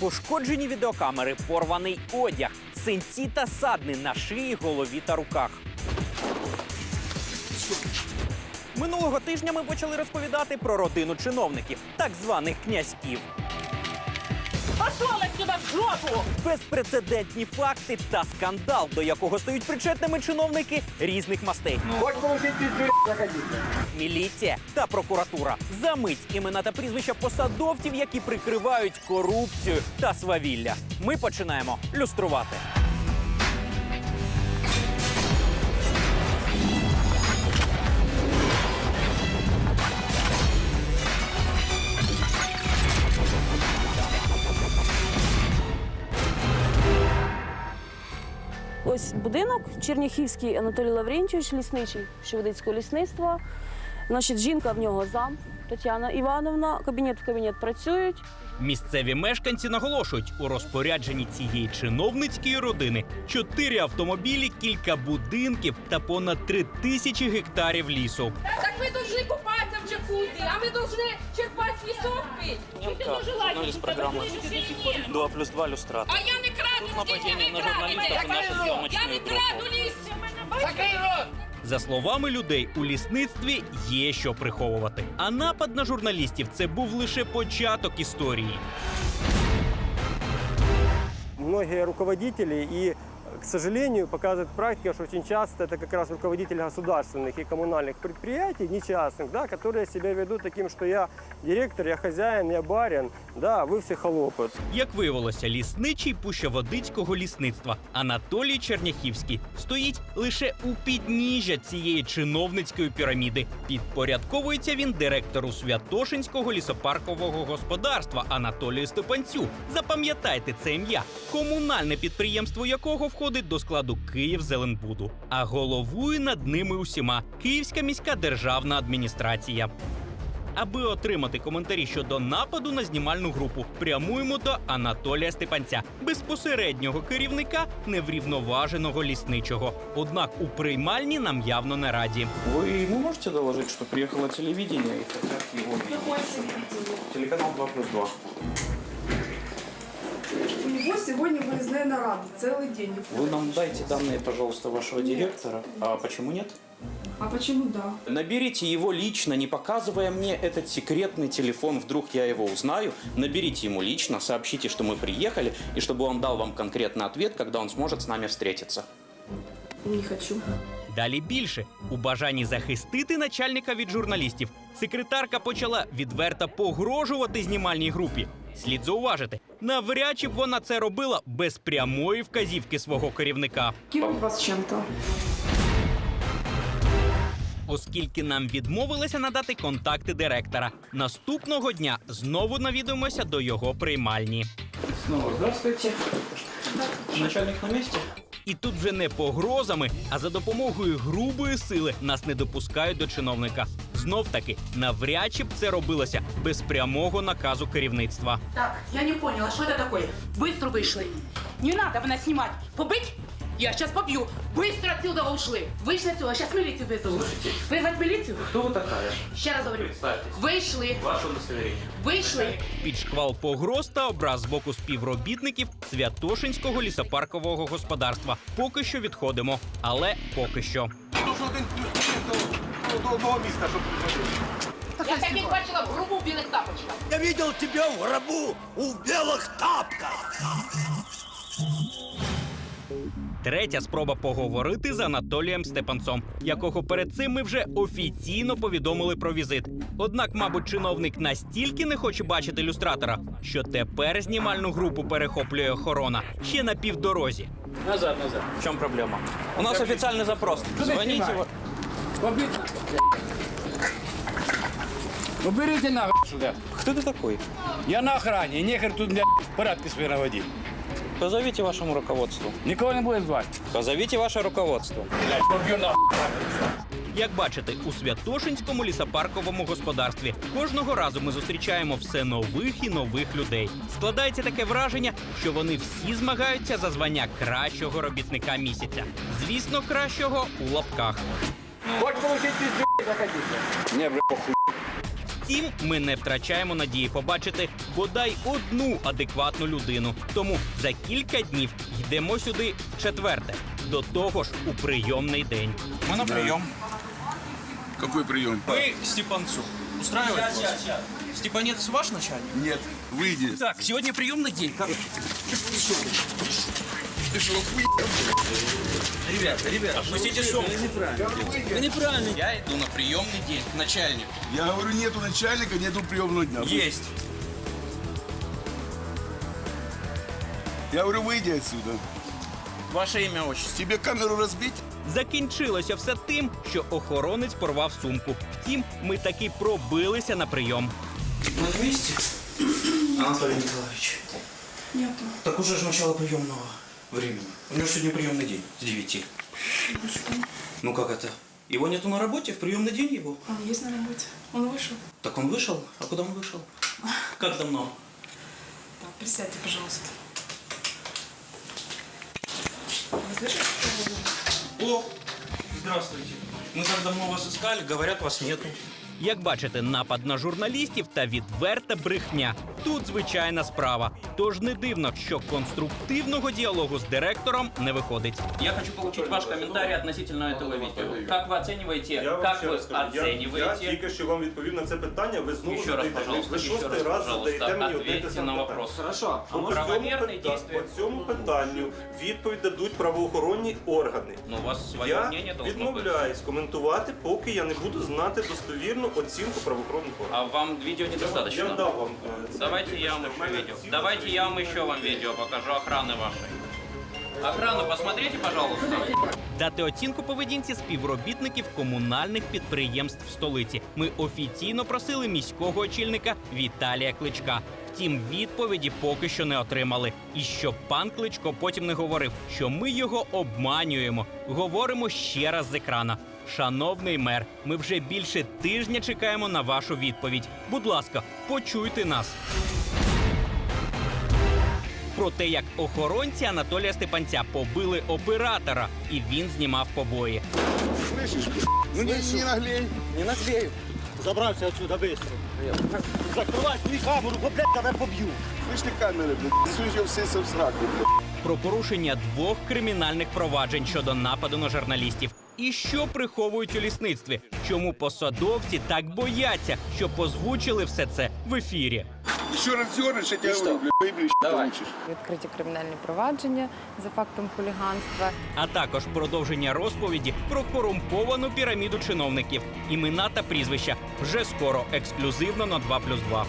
Пошкоджені відеокамери, порваний одяг, синці та садни на шиї, голові та руках. Минулого тижня ми почали розповідати про родину чиновників, так званих князьків. Пошел отсюда в жопу! Безпрецедентні факти та скандал, до якого стають причетними чиновники різних мастей. Міліція та прокуратура. За мить імена та прізвища посадовців, які прикривають корупцію та свавілля. Ми починаємо люструвати. Ось будинок Черняхівський Анатолій Лаврентьович, лісничий Шеведицького лісництва. Значить, жінка в нього зам Тетяна Івановна. Кабінет в кабінет працюють. Місцеві мешканці наголошують у розпорядженні цієї чиновницької родини чотири автомобілі, кілька будинків та понад три тисячі гектарів лісу. Так вы должны купаться в джакузи, а мы должны черпать песок пить. журналист программы. 2 плюс 2 люстратор. А я не ви на группу. краду ліс. Закрий рот! За словами людей, у лісництві є що приховувати. А напад на журналістів це був лише початок історії. Многие руководители и, сожалению, показывает практика, что очень часто это как раз руководители государственных и коммунальных предприятий, не частных, да, которые себя ведут таким, что я директор, я хозяин, я барин, да, а вы все холопы. Як виявилося, лісничий Пущаводицького лісництва Анатолій Черняхівський стоїть лише у підніжжя цієї чиновницької піраміди. Підпорядковується він директору Святошинського лісопаркового господарства Анатолію Степанцю. Запам'ятайте це ім'я, комунальне підприємство якого входить до складу Київзеленбуду. А головує над ними усіма Київська міська державна адміністрація. Аби отримати коментарі щодо нападу на знімальну групу, прямуємо до Анатолія Степанця, безпосереднього керівника неврівноваженого лісничого. Однак у приймальні нам явно не раді. Вы ему можете доложить, что приехало телевидение и хотят его видеть? Телеканал 2 плюс 2. У него сегодня выездная нарада, целый день. Вы нам дайте данные, пожалуйста, вашего директора. А почему нет? А почему да? Наберите его лично, не показывая мне этот секретный телефон, вдруг я его узнаю. Наберите ему лично, сообщите, что мы приехали, и чтобы он дал вам конкретный ответ, когда он сможет с нами встретиться. Не хочу. Далі більше у бажанні захистити начальника від журналістів. Секретарка почала відверто погрожувати знімальній групі. Слід зауважити, навряд чи б вона це робила без прямої вказівки свого керівника. Кинуть вас чем-то. Оскільки нам відмовилися надати контакти директора, наступного дня знову навідуємося до його приймальні. Снова здравствуйте. Начальник на месте? І тут вже не погрозами, а за допомогою грубої сили нас не допускають до чиновника Знов таки, навряд чи б це робилося без прямого наказу керівництва. Так, я не поняла, что это такое? Быстро вышли. Не надо меня снимать. Побыть? Я сейчас побью. Быстро отсюда ушли. Вышли отсюда, сейчас милицию вызову. Вызвать милицию? Кто вы такая? Ще раз говорю. Представьтесь. Вийшли, Ваше удостоверение. вийшли. Під шквал погроз та образ з боку співробітників Святошинського лісопаркового господарства. Поки що відходимо, але поки що. Я тебе бачила в грубу в білих тапочках. Я видел тебя в гробу у белых тапках. Третя спроба поговорити з Анатолієм Степанцом, якого перед цим ми вже офіційно повідомили про візит. Однак, мабуть, чиновник настільки не хоче бачити люстратора, що тепер знімальну групу перехоплює охорона ще на півдорозі. Назад, назад. В чем проблема? У нас официальный запрос. Звоните. во- Уберите нахуй сюда. Кто ты такой? Я на охране, нехер тут, бля, порядки свои наводить. Позовите вашему руководству. Никого не будет звать. Позовите ваше руководство. Як бачите, у Святошинському лісопарковому господарстві кожного разу ми зустрічаємо все нових і нових людей. Складається таке враження, що вони всі змагаються за звання кращого робітника місяця. Звісно, кращого у лапках. Хоть получить пизду, заходите. Не, бля, похуй. Втім, ми не втрачаємо надії побачити бодай одну адекватну людину. Тому за кілька днів йдемо сюди в четверте. До того ж, у прийомний день. Мы на прием. Какой прием? Вы к Степанцу. Устраивает вас? Степанец ваш начальник? Нет, выйди. Так, сегодня приемный день. Короче. Ты что, хуй? Ребята, ребята, опустите сумку. Вы неправильно. Я иду на приемный день к начальнику. Я говорю, нету начальника, нету приемного дня. Есть. Я говорю, выйди отсюда. Ваше имя, отчество. Тебе камеру разбить? Закінчилося все тим, що охоронець порвав сумку. Втім, ми таки пробилися на прийом. Мы вместе? Анатолий Николаевич. Нету. Так уже же начало приемного времени. У него сегодня приемный день с 9. Ну как это? Его нету на работе, в приемный день его? Он есть на работе. Он вышел. Так он вышел? А куда он вышел? Как давно? Так, присядьте, пожалуйста. Вы слышите, что я говорю? О, здравствуйте. Мы так давно вас искали, говорят, вас нету. Як бачите, напад на журналістів та відверта брехня. Тут звичайна справа. Тож не дивно, що конструктивного діалогу з директором не виходить. Я хочу получить ваш комментарий относительно этого видео. Как вы оцениваете, Я вам как ще вы раз скажу, я, я оцениваете? тільки що вам відповів на це питання, ви знову Еще раз, задаєте. пожалуйста, ви еще шостий раз, раз пожалуйста, задаєте мені одне те ответьте саме на питання. вопрос. Хорошо. А по, правомірні цьому, дійства? по цьому питанню відповідь дадуть правоохоронні органи. Ну, у вас свое Я мнение должно быть. відмовляюсь коментувати, поки я не буду знати достовірну оцінку правоохоронних А органів. вам видео Я недостаточно? дав вам е, це Давайте відповідь. я вам В еще мене видео. ціла Давайте я вам еще вам видео покажу охраны вашей. Охрану посмотрите, пожалуйста. Дати оцінку поведінці співробітників комунальних підприємств столиці. Ми офіційно просили міського очільника Віталія Кличка. Втім, відповіді поки що не отримали. І щоб пан Кличко потім не говорив, що ми його обманюємо. Говоримо ще раз з екрана. Шановний мер, ми вже більше тижня чекаємо на вашу відповідь. Будь ласка, почуйте нас Про те, як охоронці Анатолія Степанця побили оператора, і він знімав побої. Ну не, не наглей. Не наклею. Забрався отсюда быстро. Закривай свою камеру, бо, блядь, тебе поб'ю. Слышь ты камеры, блядь. Суй ее все в сраку, блядь. Про порушення двох кримінальних проваджень щодо нападу на журналістів. І що приховують у лісництві? Чому посадовці так бояться, що позвучили все це в ефірі? Еще раз дернешь, я тебя говорю, блядь, выебли, получишь. Відкриті кримінальні провадження за фактом хуліганства. А також продовження розповіді про корумповану піраміду чиновників. Імена та прізвища вже скоро ексклюзивно на 2+,2.